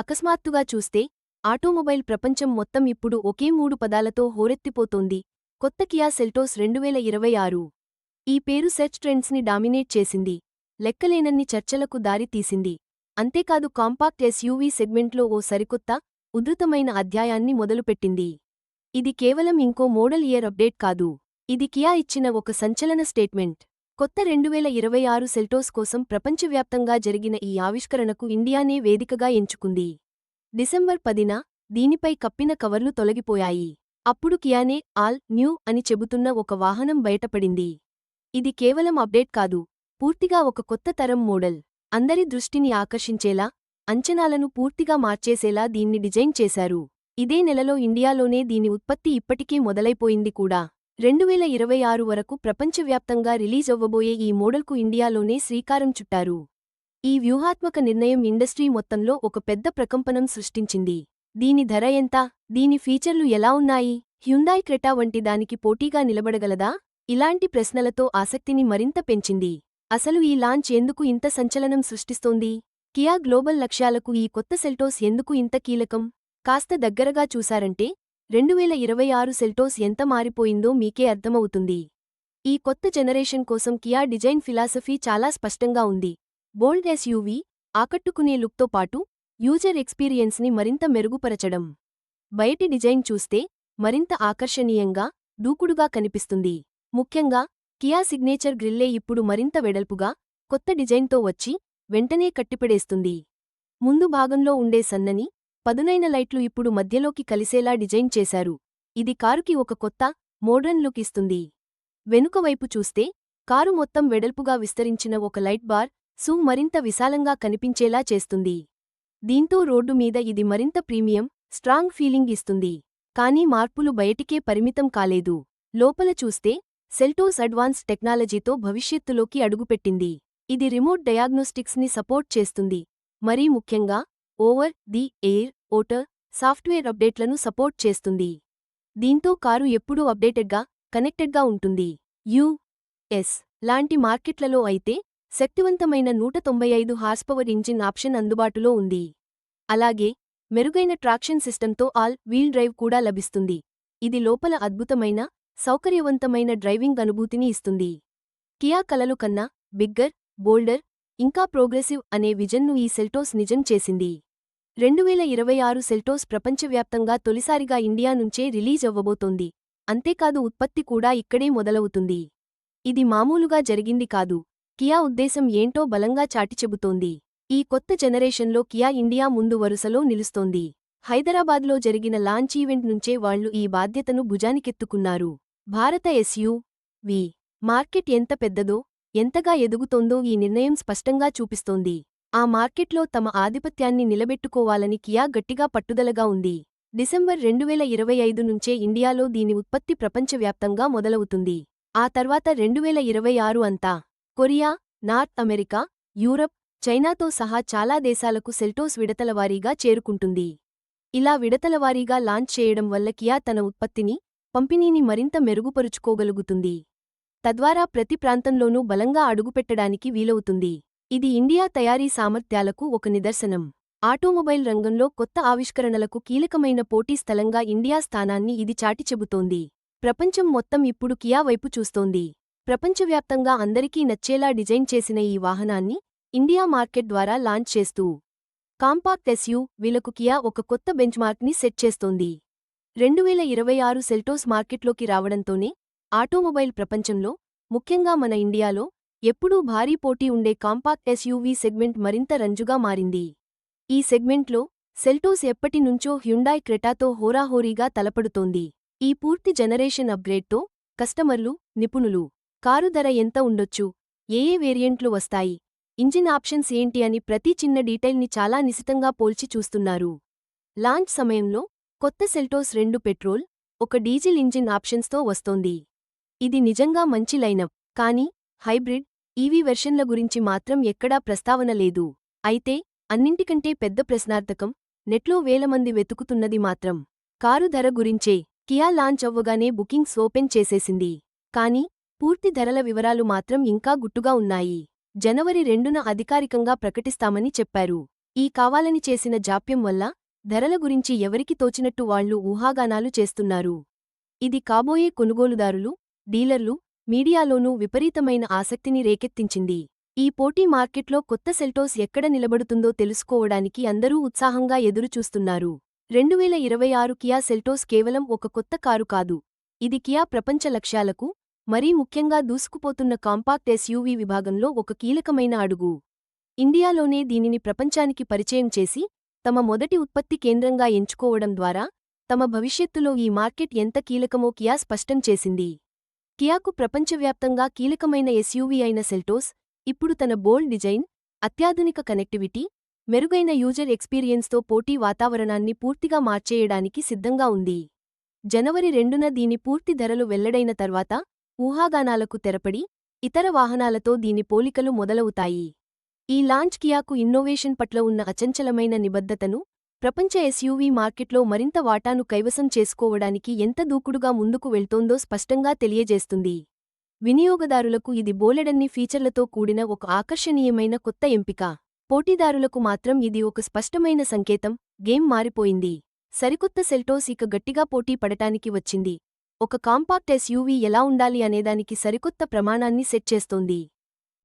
అకస్మాత్తుగా చూస్తే ఆటోమొబైల్ ప్రపంచం మొత్తం ఇప్పుడు ఒకే మూడు పదాలతో హోరెత్తిపోతోంది. కొత్త కియా సెల్టోస్ రెండువేల ఇరవై ఆరు. ఈ పేరు సెర్చ్ ట్రెండ్స్ని డామినేట్ చేసింది. లెక్కలేనన్ని చర్చలకు దారితీసింది అంతేకాదు కాంపాక్ట్ ఎస్యూవీ సెగ్మెంట్లో ఓ సరికొత్త ఉధృతమైన అధ్యాయాన్ని మొదలుపెట్టింది. ఇది కేవలం ఇంకో మోడల్ ఇయర్ అప్డేట్ కాదు. ఇది కియా ఇచ్చిన ఒక సంచలన స్టేట్మెంట్. కొత్త రెండువేల ఇరవై ఆరు సెల్టోస్ కోసం ప్రపంచవ్యాప్తంగా జరిగిన ఈ ఆవిష్కరణకు ఇండియానే వేదికగా ఎంచుకుంది. డిసెంబర్ పదిన దీనిపై కప్పిన కవర్లు తొలగిపోయాయి. అప్పుడు కియానే ఆల్ న్యూ అని చెబుతున్న ఒక వాహనం బయటపడింది. ఇది కేవలం అప్డేట్ కాదు పూర్తిగా ఒక కొత్త తరం మోడల్. అందరి దృష్టిని ఆకర్షించేలా అంచనాలను పూర్తిగా మార్చేసేలా దీన్ని డిజైన్ చేశారు. ఇదే నెలలో ఇండియాలోనే దీని ఉత్పత్తి ఇప్పటికీ మొదలైపోయింది కూడా. రెండువేల ఇరవై ఆరు వరకు ప్రపంచవ్యాప్తంగా రిలీజ్ అవ్వబోయే ఈ మోడల్కు ఇండియాలోనే శ్రీకారం చుట్టారు. ఈ వ్యూహాత్మక నిర్ణయం ఇండస్ట్రీ మొత్తంలో ఒక పెద్ద ప్రకంపనం సృష్టించింది. దీని ధర ఎంత? దీని ఫీచర్లు ఎలా ఉన్నాయి? హ్యుందాయ్ క్రెటా వంటి దానికి పోటీగా నిలబడగలదా? ఇలాంటి ప్రశ్నలతో ఆసక్తిని మరింత పెంచింది. అసలు ఈ లాంచ్ ఎందుకు ఇంత సంచలనం సృష్టిస్తోంది? కియా గ్లోబల్ లక్ష్యాలకు ఈ కొత్త సెల్టోస్ ఎందుకు ఇంత కీలకం? కాస్త దగ్గరగా చూశారంటే రెండువేల ఇరవై ఆరు సెల్టోస్ ఎంత మారిపోయిందో మీకే అర్థమవుతుంది. ఈ కొత్త జనరేషన్ కోసం కియా డిజైన్ ఫిలాసఫీ చాలా స్పష్టంగా ఉంది. బోల్డ్ ఎస్యూవీ ఆకట్టుకునే లుక్తో పాటు యూజర్ ఎక్స్పీరియన్స్ని మరింత మెరుగుపరచడం. బయటి డిజైన్ చూస్తే మరింత ఆకర్షణీయంగా దూకుడుగా కనిపిస్తుంది. ముఖ్యంగా కియా సిగ్నేచర్ గ్రిల్లే ఇప్పుడు మరింత వెడల్పుగా కొత్త డిజైన్తో వచ్చి వెంటనే కట్టిపడేస్తుంది. ముందు భాగంలో ఉండే సన్నని పదునైన లైట్లు ఇప్పుడు మధ్యలోకి కలిసేలా డిజైన్ చేశారు. ఇది కారుకి ఒక కొత్త మోడ్రన్ లుక్ ఇస్తుంది. వెనుకవైపు చూస్తే కారు మొత్తం వెడల్పుగా విస్తరించిన ఒక లైట్ బార్ సూ మరింత విశాలంగా కనిపించేలా చేస్తుంది. దీంతో రోడ్డు మీద ఇది మరింత ప్రీమియం స్ట్రాంగ్ ఫీలింగ్ ఇస్తుంది. కానీ మార్పులు బయటికే పరిమితం కాలేదు. లోపల చూస్తే సెల్టోస్ అడ్వాన్స్ టెక్నాలజీతో భవిష్యత్తులోకి అడుగుపెట్టింది. ఇది రిమోట్ డయాగ్నోస్టిక్స్ని సపోర్ట్ చేస్తుంది. మరీ ముఖ్యంగా ఓవర్ ది ఎయిర్ ఓటర్ సాఫ్ట్వేర్ అప్డేట్లను సపోర్ట్ చేస్తుంది. దీంతో కారు ఎప్పుడూ అప్డేటెడ్గా కనెక్టెడ్గా ఉంటుంది. యు ఎస్ లాంటి మార్కెట్లలో అయితే శక్తివంతమైన నూట తొంభై ఐదు హార్స్పవర్ ఇంజిన్ ఆప్షన్ అందుబాటులో ఉంది. అలాగే మెరుగైన ట్రాక్షన్ సిస్టంతో ఆల్ వీల్ డ్రైవ్ కూడా లభిస్తుంది. ఇది లోపల అద్భుతమైన సౌకర్యవంతమైన డ్రైవింగ్ అనుభూతిని ఇస్తుంది. కియా కలలు కన్నా బిగ్గర్ బోల్డర్ ఇంకా ప్రోగ్రెసివ్ అనే విజన్ను ఈ సెల్టోస్ నిజం చేసింది. రెండువేల ఇరవై ఆరు సెల్టోస్ ప్రపంచవ్యాప్తంగా తొలిసారిగా ఇండియా నుంచే రిలీజ్ అవ్వబోతోంది. అంతేకాదు ఉత్పత్తి కూడా ఇక్కడే మొదలవుతుంది. ఇది మామూలుగా జరిగింది కాదు. కియా ఉద్దేశం ఏంటో బలంగా చాటిచెబుతోంది ఈ కొత్త జనరేషన్లో కియా ఇండియా ముందు వరుసలో నిలుస్తోంది. హైదరాబాద్లో జరిగిన లాంచ్ ఈవెంట్ నుంచే వాళ్ళు ఈ బాధ్యతను భుజానికెత్తుకున్నారు. భారత ఎస్యూ వి మార్కెట్ ఎంత పెద్దదో ఎంతగా ఎదుగుతోందో ఈ నిర్ణయం స్పష్టంగా చూపిస్తోంది. ఆ మార్కెట్లో తమ ఆధిపత్యాన్ని నిలబెట్టుకోవాలని కియా గట్టిగా పట్టుదలగా ఉంది. డిసెంబర్ రెండువేల ఇరవై ఐదు నుంచే ఇండియాలో దీని ఉత్పత్తి ప్రపంచవ్యాప్తంగా మొదలవుతుంది. ఆ తర్వాత రెండువేల ఇరవై ఆరు అంతా కొరియా నార్త్ అమెరికా యూరప్ చైనాతో సహా చాలా దేశాలకు సెల్టోస్ విడతలవారీగా చేరుకుంటుంది. ఇలా విడతలవారీగా లాంచ్ చేయడం వల్ల కియా తన ఉత్పత్తిని పంపిణీని మరింత మెరుగుపరుచుకోగలుగుతుంది. తద్వారా ప్రతి ప్రాంతంలోనూ బలంగా అడుగుపెట్టడానికి వీలవుతుంది. ఇది ఇండియా తయారీ సామర్థ్యాలకు ఒక నిదర్శనం. ఆటోమొబైల్ రంగంలో కొత్త ఆవిష్కరణలకు కీలకమైన పోటీ స్థలంగా ఇండియా స్థానాన్ని ఇది చాటిచెబుతోంది ప్రపంచం మొత్తం ఇప్పుడు కియా వైపు చూస్తోంది. ప్రపంచవ్యాప్తంగా అందరికీ నచ్చేలా డిజైన్ చేసిన ఈ వాహనాన్ని ఇండియా మార్కెట్ ద్వారా లాంచ్ చేస్తూ కాంపాక్ట్ ఎస్యూ వీలకు కియా ఒక కొత్త బెంచ్మార్క్ని సెట్ చేస్తోంది. రెండువేల ఇరవై ఆరు సెల్టోస్ మార్కెట్లోకి రావడంతోనే ఆటోమొబైల్ ప్రపంచంలో ముఖ్యంగా మన ఇండియాలో ఎప్పుడూ భారీ పోటీ ఉండే కాంపాక్ట్ ఎస్యూవీ సెగ్మెంట్ మరింత రంజుగా మారింది. ఈ సెగ్మెంట్లో సెల్టోస్ ఎప్పటినుంచో హ్యుండాయ్ క్రెటాతో హోరాహోరీగా తలపడుతోంది. ఈ పూర్తి జనరేషన్ అప్గ్రేడ్తో కస్టమర్లు నిపుణులు కారు ధర ఎంత ఉండొచ్చు ఏ ఏ వేరియంట్లు వస్తాయి ఇంజిన్ ఆప్షన్స్ ఏంటి అని ప్రతి చిన్న డీటెయిల్ని చాలా నిశితంగా పోల్చి చూస్తున్నారు. లాంచ్ సమయంలో కొత్త సెల్టోస్ రెండు పెట్రోల్ ఒక డీజిల్ ఇంజిన్ ఆప్షన్స్తో వస్తోంది. ఇది నిజంగా మంచి లైనప్ కానీ హైబ్రిడ్ ఈవీ వెర్షన్ల గురించి మాత్రం ఎక్కడా ప్రస్తావన లేదు. అయితే అన్నింటికంటే పెద్ద ప్రశ్నార్థకం నెట్లో వేలమంది వెతుకుతున్నది మాత్రం. కారు ధర గురించే కియా లాంచ్ అవ్వగానే బుకింగ్స్ ఓపెన్ చేసేసింది. కాని పూర్తి ధరల వివరాలు మాత్రం ఇంకా గుట్టుగా ఉన్నాయి. జనవరి రెండున అధికారికంగా ప్రకటిస్తామని చెప్పారు. ఈ కావాలని చేసిన జాప్యం వల్ల ధరల గురించి ఎవరికి తోచినట్టు వాళ్ళు ఊహాగానాలు చేస్తున్నారు. ఇది కాబోయే కొనుగోలుదారులు డీలర్లు మీడియాలోనూ విపరీతమైన ఆసక్తిని రేకెత్తించింది. ఈ పోటీ మార్కెట్లో కొత్త సెల్టోస్ ఎక్కడ నిలబడుతుందో తెలుసుకోవడానికి అందరూ ఉత్సాహంగా ఎదురుచూస్తున్నారు. రెండువేల ఇరవై ఆరు కియా సెల్టోస్ కేవలం ఒక కొత్త కారు కాదు. ఇది కియా ప్రపంచ లక్ష్యాలకు మరీ ముఖ్యంగా దూసుకుపోతున్న కాంపాక్ట్ ఎస్యూవీ విభాగంలో ఒక కీలకమైన అడుగు. ఇండియాలోనే దీనిని ప్రపంచానికి పరిచయం చేసి తమ మొదటి ఉత్పత్తి కేంద్రంగా ఎంచుకోవడం ద్వారా తమ భవిష్యత్తులో ఈ మార్కెట్ ఎంత కీలకమో కియా స్పష్టం చేసింది. కియాకు ప్రపంచవ్యాప్తంగా కీలకమైన ఎస్యూవీ అయిన సెల్టోస్ ఇప్పుడు తన బోల్డ్ డిజైన్ అత్యాధునిక కనెక్టివిటీ మెరుగైన యూజర్ ఎక్స్పీరియన్స్తో పోటీ వాతావరణాన్ని పూర్తిగా మార్చేయడానికి సిద్ధంగా ఉంది. జనవరి రెండున దీని పూర్తి ధరలు వెల్లడైన తర్వాత ఊహాగానాలకు తెరపడి ఇతర వాహనాలతో దీని పోలికలు మొదలవుతాయి. ఈ లాంచ్ కియాకు ఇన్నోవేషన్ పట్ల ఉన్న అచంచలమైన నిబద్ధతను ప్రపంచ ఎస్యూవీ మార్కెట్లో మరింత వాటాను కైవసం చేసుకోవడానికి ఎంత దూకుడుగా ముందుకు వెళ్తోందో స్పష్టంగా తెలియజేస్తుంది. వినియోగదారులకు ఇది బోలెడన్ని ఫీచర్లతో కూడిన ఒక ఆకర్షణీయమైన కొత్త ఎంపిక. పోటీదారులకు మాత్రం ఇది ఒక స్పష్టమైన సంకేతం. గేమ్ మారిపోయింది. సరికొత్త సెల్టోస్ ఇక గట్టిగా పోటీ పడటానికి వచ్చింది. ఒక కాంపాక్ట్ ఎస్యూవీ ఎలా ఉండాలి అనేదానికి సరికొత్త ప్రమాణాన్ని సెట్ చేస్తోంది.